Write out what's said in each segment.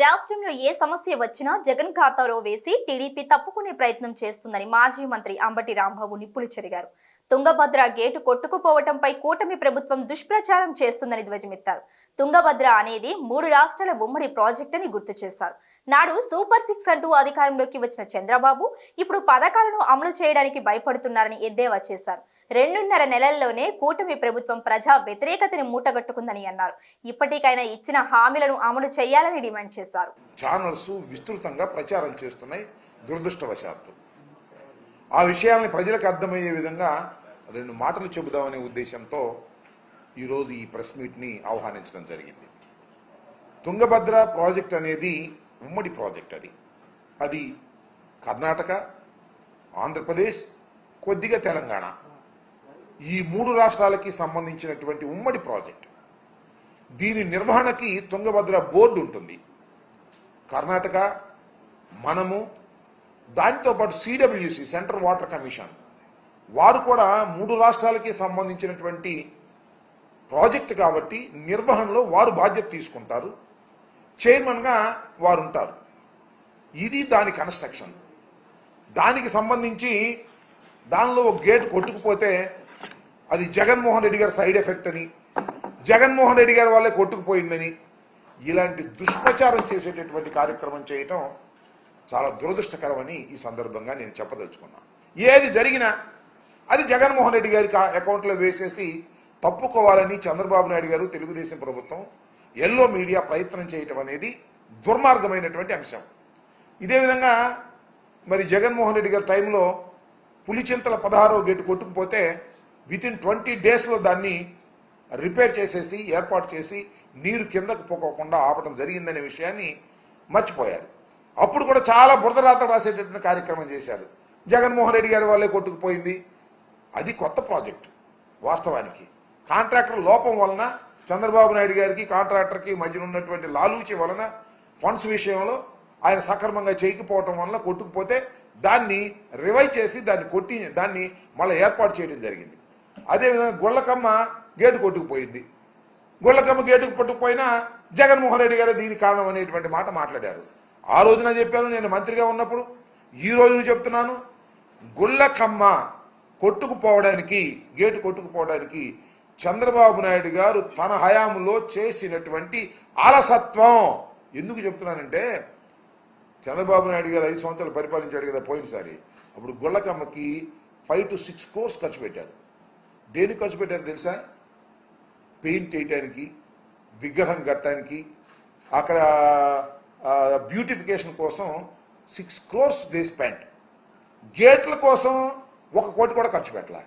రాష్ట్రంలో ఏ సమస్య వచ్చినా జగన్ ఖాతాలో వేసి టీడీపీ తప్పుకునే ప్రయత్నం చేస్తుందని మాజీ మంత్రి అంబటి రాంబాబు నిప్పులు చెరిగారు. తుంగభద్ర గేటు కొట్టుకుపోవటంపై కూటమి ప్రభుత్వం దుష్ప్రచారం చేస్తుందని ధ్వజమెత్తారు. తుంగభద్ర అనేది మూడు రాష్ట్రాల ఉమ్మడి ప్రాజెక్ట్ అని గుర్తు చేశారు. నాడు సూపర్ సిక్స్ అంటూ అధికారంలోకి వచ్చిన చంద్రబాబు ఇప్పుడు పథకాలను అమలు చేయడానికి భయపడుతున్నారని ఎద్దేవా చేశారు. రెండున్నర నెలల్లోనే కూటమి ప్రభుత్వం ప్రజా వ్యతిరేకతని మూటగట్టుకుందని అన్నారు. ఇప్పటికైనా ఇచ్చిన హామీలను అమలు చేయాలని డిమాండ్ చేశారు. ఛానల్స్ విస్తృతంగా ప్రచారం చేస్తున్నాయి దురదృష్టవశాత్తు. ఆ విషయాన్ని ప్రజలకు అర్థమయ్యే విధంగా రెండు మాటలు చెబుదామనే ఉద్దేశంతో ఈరోజు ఈ ప్రెస్ మీట్ని ఆహ్వానించడం జరిగింది. తుంగభద్ర ప్రాజెక్ట్ అనేది ఉమ్మడి ప్రాజెక్ట్ అది. అది కర్ణాటక ఆంధ్రప్రదేశ్ కొద్దిగా తెలంగాణ. ఈ మూడు రాష్ట్రాలకి సంబంధించినటువంటి ఉమ్మడి ప్రాజెక్ట్. దీని నిర్వహణకి తుంగభద్ర బోర్డు ఉంటుంది. కర్ణాటక మనము దానితో పాటు సిడబ్ల్యూసి సెంట్రల్ వాటర్ కమిషన్ వారు కూడా మూడు రాష్ట్రాలకి సంబంధించినటువంటి ప్రాజెక్ట్ కాబట్టి నిర్వహణలో వారు బాధ్యత తీసుకుంటారు. చైర్మన్గా వారు ఉంటారు ఇది దాని కన్స్ట్రక్షన్. దానికి సంబంధించి దానిలో ఒక గేట్ కొట్టుకుపోతే అది జగన్మోహన్ రెడ్డి గారి సైడ్ ఎఫెక్ట్ అని జగన్మోహన్ రెడ్డి గారి వాళ్ళే కొట్టుకుపోయిందని ఇలాంటి దుష్ప్రచారం చేసేటటువంటి కార్యక్రమం చేయటం చాలా దురదృష్టకరమని ఈ సందర్భంగా నేను చెప్పదలుచుకున్నాను ఏది జరిగినా అది జగన్మోహన్ రెడ్డి గారికి అకౌంట్లో వేసేసి తప్పుకోవాలని చంద్రబాబు నాయుడు గారు తెలుగుదేశం ప్రభుత్వం ఎల్లో మీడియా ప్రయత్నం చేయటం అనేది దుర్మార్గమైనటువంటి అంశం. ఇదే విధంగా మరి జగన్మోహన్ రెడ్డి గారి టైంలో పులిచింతల పదహారవ గేటు కొట్టుకుపోతే విత్ ఇన్ ట్వంటీ డేస్లో దాన్ని రిపేర్ చేసేసి ఏర్పాటు చేసి నీరు కిందకు పోకోకుండా ఆపడం జరిగిందనే విషయాన్ని మర్చిపోయారు. అప్పుడు కూడా చాలా బురదరాత రాసేటటువంటి కార్యక్రమం చేశారు. జగన్మోహన్ రెడ్డి గారి వాళ్ళే కొట్టుకుపోయింది అది కొత్త ప్రాజెక్ట్ వాస్తవానికి. కాంట్రాక్టర్ లోపం వలన చంద్రబాబు నాయుడు గారికి కాంట్రాక్టర్కి మధ్యన ఉన్నటువంటి లాలూచి వలన ఫండ్స్ విషయంలో ఆయన సక్రమంగా చేయకపోవటం వలన కొట్టుకుపోతే దాన్ని రివైవ్ చేసి దాన్ని కొట్టి దాన్ని మళ్ళీ ఏర్పాటు చేయడం జరిగింది. అదేవిధంగా గుళ్ళకమ్మ గేటు కొట్టుకుపోయింది. గుళ్ళకమ్మ గేటుకు పట్టుకుపోయినా జగన్మోహన్ రెడ్డి గారే దీనికి కారణం అనేటువంటి మాట మాట్లాడారు. ఆ రోజున చెప్పాను నేను మంత్రిగా ఉన్నప్పుడు ఈ రోజున చెప్తున్నాను గుళ్ళకమ్మ కొట్టుకుపోవడానికి గేటు కొట్టుకుపోవడానికి చంద్రబాబు నాయుడు గారు తన హయాంలో చేసినటువంటి అలసత్వం. ఎందుకు చెప్తున్నానంటే చంద్రబాబు నాయుడు గారు ఐదు సంవత్సరాలు పరిపాలించాడు కదా పోయినసారి. అప్పుడు గుళ్ళకమ్మకి ఫైవ్ టు సిక్స్ కోర్స్ ఖర్చు పెట్టారు. దేనికి ఖర్చు పెట్టారు తెలుసా? పెయింట్ వేయటానికి విగ్రహం కట్టడానికి అక్కడ బ్యూటిఫికేషన్ కోసం సిక్స్ క్రోర్స్ దే స్పెండ్ గేట్ల కోసం ఒక కోటి కూడా ఖర్చు పెట్టాల.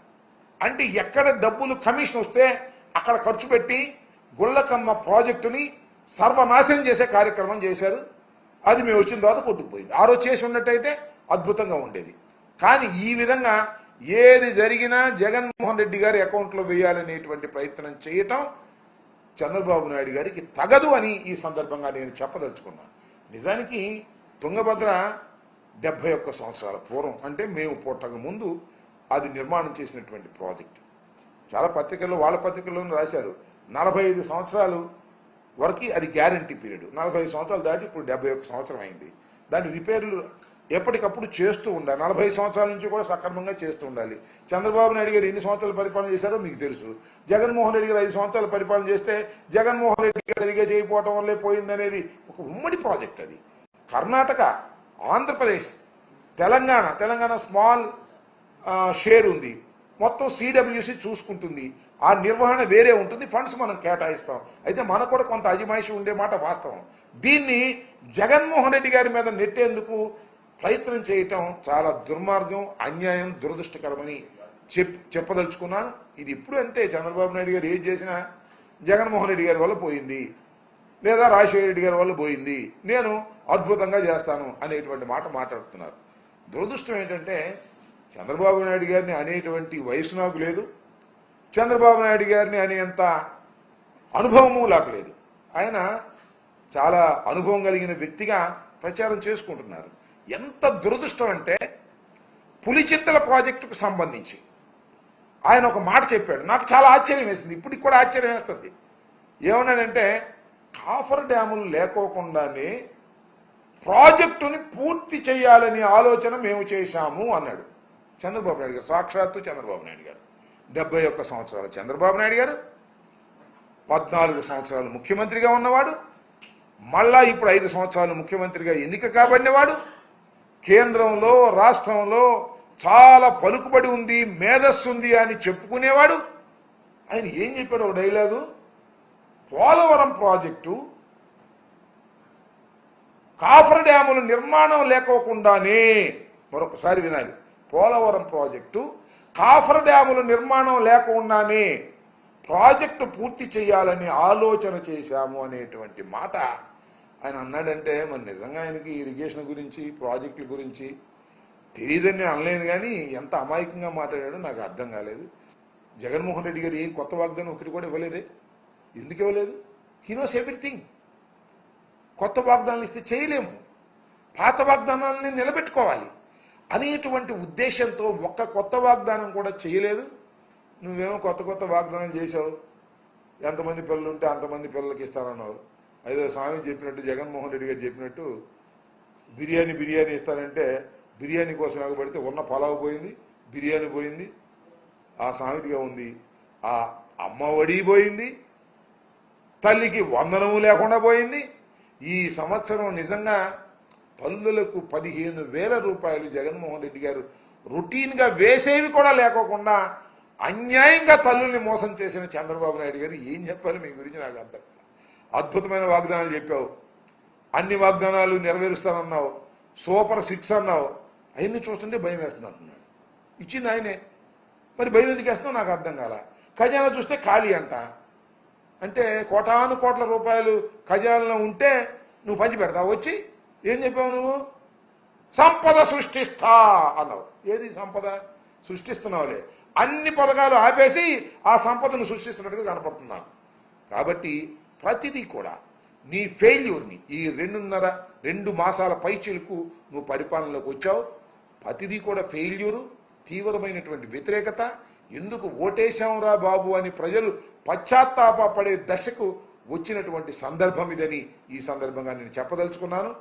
అంటే ఎక్కడ డబ్బులు కమిషన్ వస్తే అక్కడ ఖర్చు పెట్టి గుళ్ళకమ్మ ప్రాజెక్టుని సర్వనాశనం చేసే కార్యక్రమం చేశారు. అది మేము వచ్చిన తర్వాత కొట్టుకుపోయింది. ఆ రోజు చేసి ఉన్నట్టయితే అద్భుతంగా ఉండేది. కానీ ఈ విధంగా ఏది జరిగినా జగన్మోహన్ రెడ్డి గారి అకౌంట్లో వేయాలనేటువంటి ప్రయత్నం చేయటం చంద్రబాబు నాయుడు గారికి తగదు అని ఈ సందర్భంగా నేను చెప్పదలుచుకున్నాను. నిజానికి తుంగభద్ర డెబ్బై ఒక్క సంవత్సరాల పూర్వం అంటే మేము పుట్టక ముందు అది నిర్మాణం చేసినటువంటి ప్రాజెక్ట్. చాలా పత్రికల్లో వాళ్ళ పత్రికల్లోనూ రాశారు. నలభై ఐదు సంవత్సరాలు వరకు అది గ్యారంటీ పీరియడ్. నలభై ఐదు సంవత్సరాలు దాటి ఇప్పుడు డెబ్బై ఒక్క సంవత్సరం అయింది. దాని రిపేర్లు ఎప్పటికప్పుడు చేస్తూ ఉండాలి. నలభై సంవత్సరాల నుంచి కూడా సక్రమంగా చేస్తూ ఉండాలి. చంద్రబాబు నాయుడు గారు ఎన్ని సంవత్సరాలు పరిపాలన చేశారో మీకు తెలుసు. జగన్మోహన్ రెడ్డి గారు ఐదు సంవత్సరాలు పరిపాలన చేస్తే జగన్మోహన్ రెడ్డి గారు సరిగా చేయకపోవటం వల్లే పోయిందనేది ఒక ఉమ్మడి ప్రాజెక్ట్ అది. కర్ణాటక ఆంధ్రప్రదేశ్ తెలంగాణ తెలంగాణ స్మాల్ షేర్ ఉంది. మొత్తం సిడబ్ల్యూసి చూసుకుంటుంది. ఆ నిర్వహణ వేరే ఉంటుంది. ఫండ్స్ మనం కేటాయిస్తాం. అయితే మనకు కూడా కొంత అజమాయిషి ఉండే మాట వాస్తవం. దీన్ని జగన్మోహన్ రెడ్డి గారి మీద నెట్టేందుకు ప్రయత్నం చేయటం చాలా దుర్మార్గం అన్యాయం దురదృష్టకరమని చెప్ చెప్పదలుచుకున్నాను ఇది ఇప్పుడు అంతే. చంద్రబాబు నాయుడు గారు ఏం చేసినా జగన్మోహన్ రెడ్డి గారి వల్ల పోయింది. లేదా రాజశేఖర రెడ్డి గారి వల్ల పోయింది. నేను అద్భుతంగా చేస్తాను అనేటువంటి మాట మాట్లాడుతున్నారు. దురదృష్టం ఏంటంటే చంద్రబాబు నాయుడు గారిని అనేటువంటి వయసు నాకు లేదు. చంద్రబాబు నాయుడు గారిని అనేంత అనుభవము నాకు లేదు. ఆయన చాలా అనుభవం కలిగిన వ్యక్తిగా ప్రచారం చేసుకుంటున్నారు. ఎంత దురదృష్టం అంటే పులిచింతల ప్రాజెక్టుకు సంబంధించి. ఆయన ఒక మాట చెప్పాడు. నాకు చాలా ఆశ్చర్యం వేసింది. ఇప్పటికి కూడా ఆశ్చర్యం వేస్తుంది. ఏమన్నాడంటే కాఫర్ డ్యాములు లేకోకుండానే ప్రాజెక్టుని పూర్తి చేయాలనే ఆలోచన మేము చేశాము అన్నాడు. చంద్రబాబు నాయుడు గారు సాక్షాత్తు చంద్రబాబు నాయుడు గారు. డెబ్బై ఒక్క సంవత్సరాలు చంద్రబాబు నాయుడు గారు పద్నాలుగు సంవత్సరాలు ముఖ్యమంత్రిగా ఉన్నవాడు మళ్ళా ఇప్పుడు ఐదు సంవత్సరాలు ముఖ్యమంత్రిగా ఎన్నిక కాబడినవాడు కేంద్రంలో రాష్ట్రంలో చాలా పలుకుబడి ఉంది మేధస్సు ఉంది అని చెప్పుకునేవాడు. ఆయన ఏం చెప్పాడు ఒక డైలాగు? పోలవరం ప్రాజెక్టు కాఫర్ డ్యాముల నిర్మాణం లేకోకుండానే మరొకసారి వినాలి. పోలవరం ప్రాజెక్టు కాఫర్ డ్యాముల నిర్మాణం లేకుండానే ప్రాజెక్టు పూర్తి చేయాలని ఆలోచన చేశాము అనేటువంటి మాట. ఆయన అన్నాడంటే మరి నిజంగా ఆయనకి ఇరిగేషన్ గురించి ప్రాజెక్టుల గురించి తెలియదని నేను అనలేదు కానీ ఎంత అమాయకంగా మాట్లాడాడో నాకు అర్థం కాలేదు. జగన్మోహన్ రెడ్డి గారు ఏం కొత్త వాగ్దానం ఒకటి కూడా ఇవ్వలేదే. ఎందుకు ఇవ్వలేదు? హీ నోస్ ఎవ్రీథింగ్ కొత్త వాగ్దానాలు ఇస్తే చేయలేము. పాత వాగ్దానాలని నిలబెట్టుకోవాలి. అనేటువంటి ఉద్దేశంతో ఒక్క కొత్త వాగ్దానం కూడా చేయలేదు. నువ్వేమో కొత్త కొత్త వాగ్దానం చేసావు ఎంతమంది పిల్లలు ఉంటే అంతమంది పిల్లలకి ఇస్తానన్నావు ఐదో స్వామి చెప్పినట్టు జగన్మోహన్ రెడ్డి గారు చెప్పినట్టు బిర్యానీ బిర్యానీ ఇస్తానంటే బిర్యానీ కోసం ఎగబడితే ఉన్న పలావ్ పోయింది బిర్యానీ పోయింది ఆ సామెతిగా ఉంది. ఆ అమ్మ వడి పోయింది తల్లికి వందనము లేకుండా పోయింది. ఈ సంవత్సరం నిజంగా తల్లులకు పదిహేను వేల రూపాయలు జగన్మోహన్ రెడ్డి గారు రొటీన్గా వేసేవి కూడా లేకోకుండా అన్యాయంగా తల్లుల్ని మోసం చేసిన చంద్రబాబు నాయుడు గారు ఏం చెప్పాలి మీ గురించి నాకు అర్థం అద్భుతమైన వాగ్దానాలు చెప్పావు. అన్ని వాగ్దానాలు నెరవేరుస్తానన్నావు. సూపర్ సిక్స్ అన్నావు. అవన్నీ చూస్తుంటే భయం వేస్తుంది అంటున్నాడు. ఇచ్చింది ఆయనే. మరి భయం ఎందుకు వేస్తున్నావు నాకు అర్థం కాల. ఖజానా చూస్తే ఖాళీ అంట. అంటే కోటాను కోట్ల రూపాయలు ఖజానాలో ఉంటే నువ్వు పంచి పెడతావు. వచ్చి ఏం చెప్పావు నువ్వు? సంపద సృష్టిస్తా అన్నావు. ఏది సంపద? సృష్టిస్తున్నావులే. అన్ని పథకాలు ఆపేసి ఆ సంపదను సృష్టిస్తున్నట్టుగా కనపడుతున్నాను. కాబట్టి ప్రతిదీ కూడా నీ ఫెయిల్యూర్ని ఈ రెండున్నర రెండు మాసాల పైచిలకు నువ్వు పరిపాలనలోకి వచ్చావు. ప్రతిదీ కూడా ఫెయిల్యూరు తీవ్రమైనటువంటి వ్యతిరేకత. ఎందుకు ఓటేశాంరా బాబు అని ప్రజలు పశ్చాత్తాప పడే దశకు వచ్చినటువంటి సందర్భం ఇదని ఈ సందర్భంగా నేను చెప్పదలుచుకున్నాను.